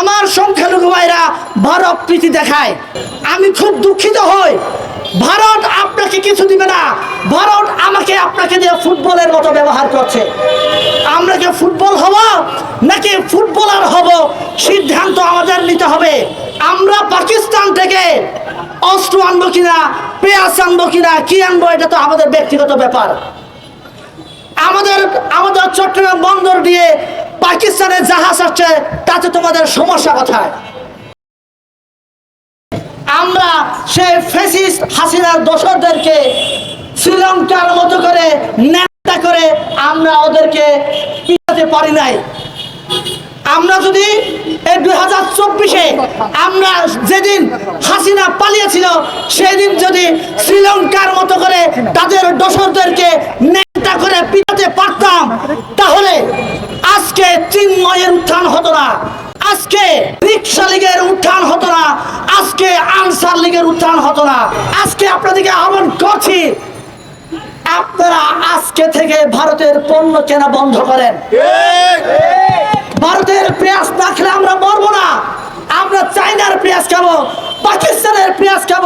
আমার সংখ্যালঘু ভাইরা ভারত প্রীতি দেখায়। আমি খুব দুঃখিত হই। ভারত আপনাকে কিছু দিবে না। ভারত আমাকে আপনাকে দিয়ে ফুটবলের মতো ব্যবহার করছে। আমরা কি ফুটবল হব নাকি ফুটবলার হব? সিদ্ধান্ত আমাদের নিতে হবে। আমরা পাকিস্তান থেকে অস্ত্র আনব কিনা, পেঁয়াজ আনব কিনা, কি আনব, এটা তো আমাদের ব্যক্তিগত ব্যাপার। আমাদের আমাদের চট্টগ্রাম বন্দর দিয়ে পাকিস্তানের জাহাজ আসছে তাতে তোমাদের সমস্যা কোথায়? আমরা সেই ফেসিস্ট হাসিনার দোসরদেরকে শ্রীলঙ্কার মতো করে নেতা করে আমরা ওদেরকে পিটাতে পারি নাই। আমরা যদি এই দুই হাজার চব্বিশে আমরা যেদিন হাসিনা পালিয়েছিল, সেদিন যদি শ্রীলঙ্কার মতো করে তাদের দোসরদেরকে নেতা করে পিটাতে পারতাম, তাহলে আজকে চিন্ময়ের উত্থান হতো না। আজকে রিক্সা লীগের উত্থান হতো না। আজকে আনসার লীগের উত্থান হতো না। আজকে আপনাদেরকে আহ্বান করছি, আপনারা আজকে থেকে ভারতের পণ্য কেনা বন্ধ করেন। ভারতের পেঁয়াজ না খেলে আমরা মরবো না। আমরা চাইনার পেঁয়াজ খাব, পাকিস্তানের পেঁয়াজ খাব,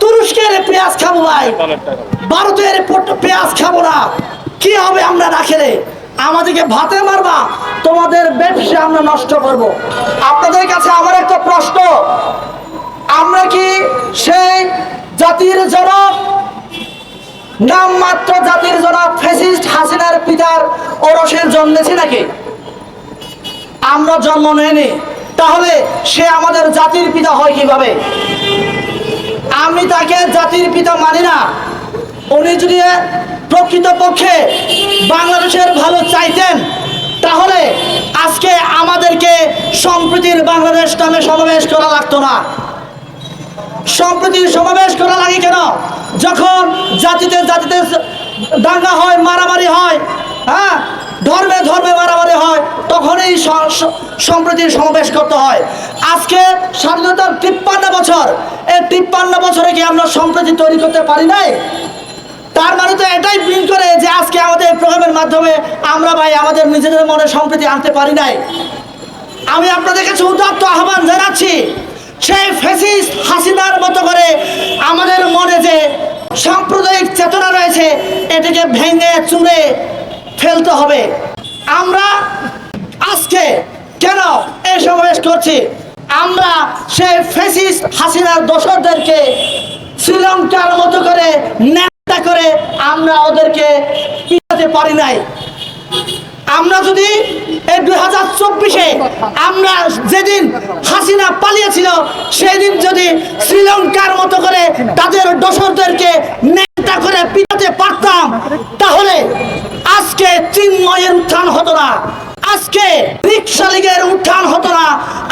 তুরস্কের পেঁয়াজ খাব ভাই। ভারতের পেঁয়াজ খাব না। কি হবে আমরা না খেলে? আমাদেরকে ভাতে মারবা, তোমাদের ব্যবসা আমরা নষ্ট করব। আপনাদের কাছে আমার একটা প্রশ্ন। আমরা কি সেই জাতির জনক নামমাত্র জাতির জনক ফেসিস্ট হাসিনার পিতার ওরসের জন্মেছি নাকি? আমরা জন্ম নেয়নি। তাহলে সে আমাদের জাতির পিতা হয় কীভাবে? আমি তাকে জাতির পিতা মানি না। উনি যদি প্রকৃতপক্ষে বাংলাদেশের ভালো চাইতেন, তাহলে আজকে আমাদেরকে সম্প্রীতির বাংলাদেশ নামে সমাবেশ করা লাগতো না। সম্প্রীতির সমাবেশ করা লাগে কেন? যখন জাতিতে জাতিতে দাঙ্গা হয়, মারামারি হয় হ্যাঁ? ধর্মে ধর্মে মারামারি হয়, তখনই সম্প্রীতির সমাবেশ করতে হয়। আজকে স্বাধীনতার তিপ্পান্ন বছর, এই তিপ্পান্ন বছরে কি আমরা সম্প্রীতি তৈরি করতে পারি নাই? তার মানে তো এটাই মিন করে যে আজকে আমাদের প্রোগ্রামের মাধ্যমে আমরা ভাই আমাদের নিজেদের মনে সম্প্রীতি আনতে পারি নাই। আমি আপনাদের কাছে উদাত্ত আহ্বান জানাচ্ছি, সেই ফেসিস হাসিনার মতো করে আমাদের মনে যে সাম্প্রদায়িক চেতনা রয়েছে, এটাকে ভেঙে চুরে ফেলতে হবে। আমরা আজকে কেন এই সমাবেশ করছি? আমরা সেই ফেসিস হাসিনার দোসরদেরকে শ্রীলঙ্কার মতো করে নেতা করে আমরা ওদেরকে পিটাতে পারি নাই। আমরা যদি এই দুই হাজার চব্বিশে আমরা যেদিন হাসিনা পালিয়েছিল, সেদিন যদি শ্রীলঙ্কার মতো করে তাদের দোসরদেরকে নেতা করে পিটাতে পারতাম, তাহলে আজকে চিন্ময়ের উত্থান হতো না, আজকে রিক্সা লীগের উত্থান হতো না,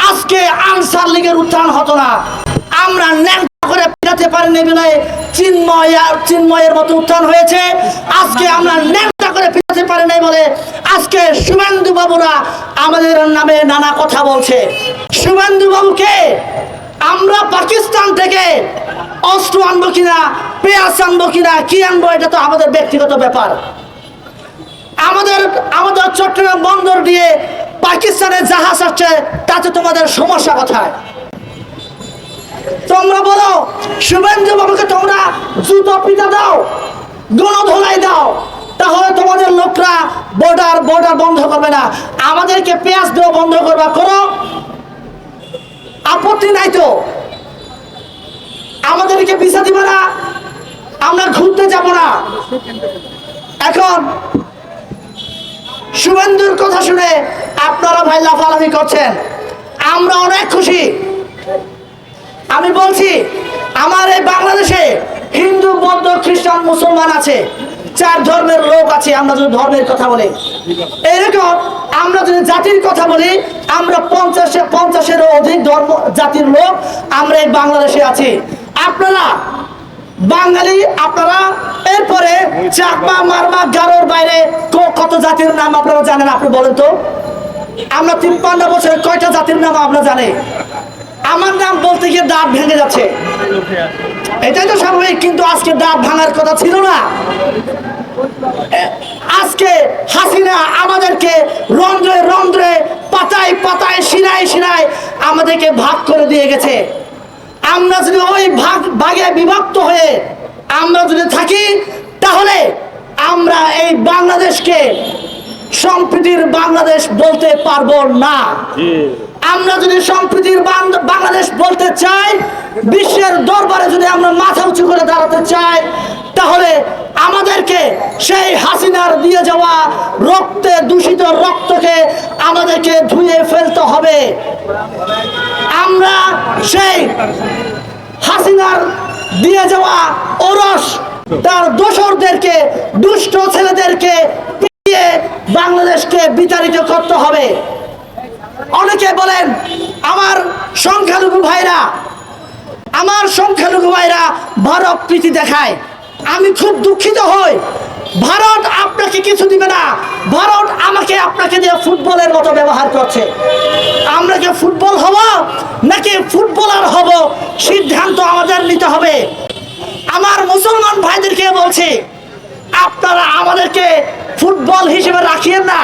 আজকে আনসার লীগের উত্থান হতো না। আমরা পিটাতে পারিনি চিন্ময় চিন্ময়ের মতো উত্থান হয়েছে। আজকে আমরা ন্যাংটা করে পিটাতে পারি নাই বলে আজকে শুভেন্দু বাবুরা আমাদের নামে নানা কথা বলছে। শুভেন্দু বাবুকে আমরা পাকিস্তান থেকে অস্ত্র আনব কিনা, পেঁয়াজ আনব কিনা, কি আনব, এটা তো আমাদের ব্যক্তিগত ব্যাপার। আমাদের আমাদের চট্টগ্রাম বন্দর দিয়ে পাকিস্তানের জাহাজ আসছে, তাতে তোমাদের সমস্যা কোথায়? তোমরা বলো শুভেন্দু বাবুকে তোমরা জুতো পিতা দাও গণধোলাই দাও, তাহলে তোমাদের লোকরা বর্ডার বর্ডার বন্ধ করবে না। আমাদেরকে পেঁয়াজ দেওয়া বন্ধ করবা। করো আপত্তি নাই তো? আমাদেরকে ভিসা দিবে না। আমরা ঘুরতে যাব না। এখন শুভেন্দুর কথা শুনে আপনারা ভাই লাফালাফি করছেন। আমরা অনেক খুশি। আমি বলছি আমার এই বাংলাদেশে হিন্দু, বৌদ্ধ, খ্রিস্টান, মুসলমান আছে, চার ধর্মের লোক আছে, আমরা যদি ধর্মের কথা বলি। এরকম আমরা যদি জাতির কথা বলি, আমরা পঞ্চাশে, পঞ্চাশেরও অধিক ধর্ম, জাতির লোক আমরা এই বাংলাদেশে আছি। আপনারা বাঙালি, আপনারা এরপরে চাকমা, মারমা, গারোর বাইরে কত জাতির নাম আপনারা জানেন, আপনি বলেন তো? আমরা তিপ্পান্ন বছরে কয়টা জাতির নাম আপনারা জানি? আমার নাম বলতে গিয়ে দাঁত ভেঙে যাচ্ছে। এটাই তো স্বাভাবিক, কিন্তু আজকে দাঁত ভাঙার কথা ছিল না। আজকে হাসিনা আমাদেরকে রন্ধ্রে রন্ধ্রে, পাতায় পাতায় শিরায় শিরায় আমাদেরকে ভাগ করে দিয়ে গেছে। আমরা যদি ওই ভাগ, ভাগে বিভক্ত হয়ে আমরা যদি থাকি, তাহলে আমরা এই বাংলাদেশকে সম্প্রীতির বাংলাদেশ বলতে পারব না। আমরা যদি সম্প্রীতির বাংলাদেশ বলতে চাই, বিশ্বের দরবারে যদি আমরা মাথা উঁচু করে দাঁড়াতে চাই, তাহলে আমাদেরকে সেই হাসিনার দিয়ে যাওয়া রক্তে দূষিত রক্তকে আমাদেরকে ধুয়ে ফেলতে হবে। আমরা সেই হাসিনার দিয়ে যাওয়া ওরস, তার দোসরদেরকে, দুষ্ট ছেলেদেরকে বাংলাদেশকে বিতাড়িত করতে হবে। অনেকে বলেন, আমার সংখ্যালঘু ভাইরা, আমার সংখ্যালঘু ভাইরা ভারত প্রীতি দেখায়। আমি খুব দুঃখিত হই। ভারত আপনাকে কিছু দিবে না। ভারত আমাকে আপনাকে দিয়ে ফুটবলের মতো ব্যবহার করছে। আমরা কি ফুটবল হব নাকি ফুটবলার হব? সিদ্ধান্ত আমাদের নিতে হবে। আমার মুসলমান ভাইদেরকে বলছি, আপনারা আমাদেরকে ফুটবল হিসেবে রাখিয়েন না।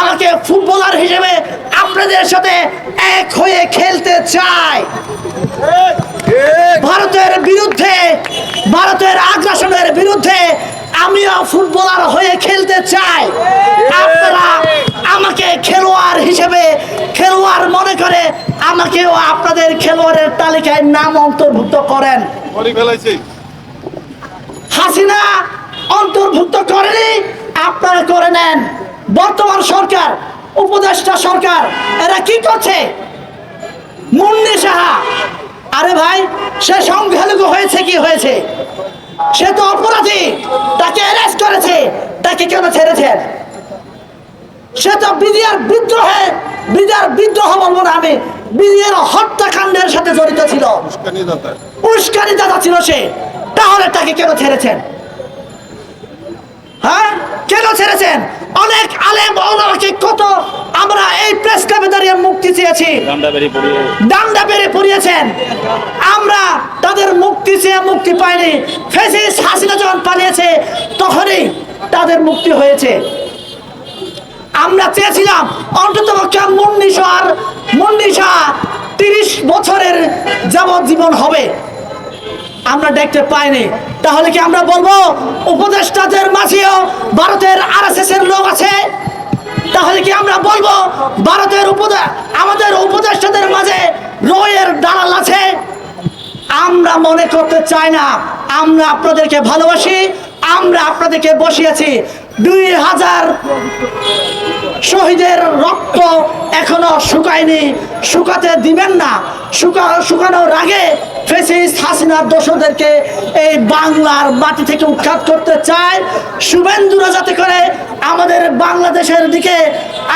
আমাকে ফুটবলার হিসেবে আপনাদের সাথে এক হয়ে খেলতে চাই। ভারতের বিরুদ্ধে ভারতের আগ্রাসনের বিরুদ্ধে আমিও ফুটবলার হয়ে খেলতে চাই। আপনারা আমাকে খেলোয়াড় হিসেবে খেলোয়াড় মনে করে আমাকেও আপনাদের খেলোয়াড়ের তালিকায় নাম অন্তর্ভুক্ত করেন। হাসিনা অন্তর্ভুক্ত করেনি আপনারা করে নেন। বর্তমান সরকার উপদেষ্টা সরকার এরা কি করছে? মুন্নি সাহা। আরে ভাই সে সংখ্যালঘু হয়েছে কি হয়েছে? সে তো অপরাধী। তাকে অ্যারেস্ট করেছে। তাকে কেন ছেড়েছেন? সে তো বিডিআর বিদ্রোহে বিডিআর বিদ্রোহ বলব না আমি বিডিআর হত্যাকাণ্ডের সাথে জড়িত ছিল। উস্কানি দাদা ছিল সে। তাহলে তাকে কেন ছেড়েছেন? হ্যাঁ? কেন ছেড়েছেন? অনেক আলেম ওলামাকে কত আমরা এই প্রেস ক্লাবে দাঁড়িয়ে মুক্তি চেয়েছি। ডান্ডা বেড়ে পড়িয়েছেন। আমরা তাদের মুক্তি চেয়ে মুক্তি পাইনি। ফেসিস হাসিনা যখন পালিয়েছে তখনই তাদের মুক্তি হয়েছে। আমরা চেয়েছিলাম অন্তত পক্ষে মুন্নিশো আর মুন্নিশা তিরিশ বছরের যাবজ্জীবন হবে। আমরা দেখতে পাইনি। তাহলে কি আমরা বলব, উপদেষ্টাদের মাঝেও ভারতের আরএসএস এর লোক আছে? তাহলে কি আমরা বলব, ভারতের উপদে, আমাদের উপদেষ্টাদের মাঝে রয়ের দালাল আছে? আমরা মনে করতে চাই না। আমরা আপনাদেরকে ভালোবাসি, আমরা আপনাদেরকে বসিয়েছি। দুই হাজার শহীদের রক্ত এখনও শুকায়নি, শুকাতে দিবেন না। শুকা, শুকানোর আগে ফেসিস হাসিনার দোষদেরকে এই বাংলার মাটি থেকে উৎখাত করতে চায়। শুভেন্দুরা যাতে করে আমাদের বাংলাদেশের দিকে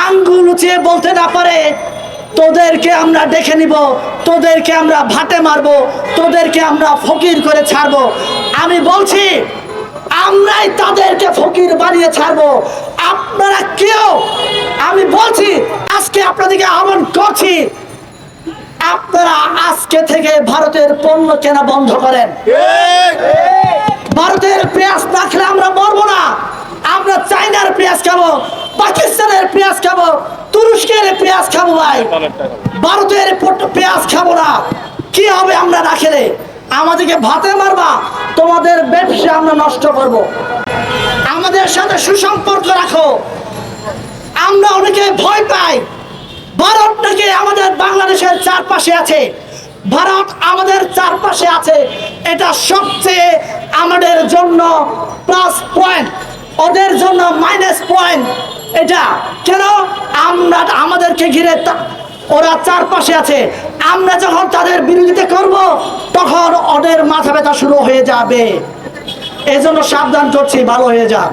আঙ্গুল উঁচিয়ে বলতে না পারে, তোদেরকে আমরা দেখে নিব, তোদেরকে আমরা ভাটে মারবো, তোদেরকে আমরা ফকির করে ছাড়বো। আমি বলছি, আমরাই তাদেরকে ফকির বানিয়ে ছাড়বো। আপনারা কেউ? আমি বলছি, আজকে আপনাদেরকে আহ্বান করছি, আপনারা আজকে থেকে ভারতের পণ্য কেনা বন্ধ করেন। ভারতের পেঁয়াজ না খেলে আমরা মরবো না। আমরা চাইনার পেঁয়াজ খাব, পাকিস্তানের পেঁয়াজ খাব, তুরস্কের পেঁয়াজ খাব ভাই। ভারতের পেঁয়াজ খাব না। কি হবে আমরা না খেলে? আমাদেরকে ভাতে মারবা, তোমাদের ব্যবসা আমরা নষ্ট করব। আমাদের সাথে সুসম্পর্ক রাখো। আমরা অনেকে ভয় পাই। ভারত নাকি আমাদের বাংলাদেশের চারপাশে আছে। ভারত আমাদের চারপাশে আছে। এটা সবচেয়ে আমাদের জন্য প্লাস পয়েন্ট ওদের জন্য মাইনাস পয়েন্ট এটা কেন? আমরা আমাদেরকে ঘিরে ওরা চারপাশে আছে। আমরা যখন তাদের বিরোধিতা করব, তখন ওদের মাথা ব্যথা শুরু হয়ে যাবে। এজন্য সাবধান করছি, ভালো হয়ে যাক।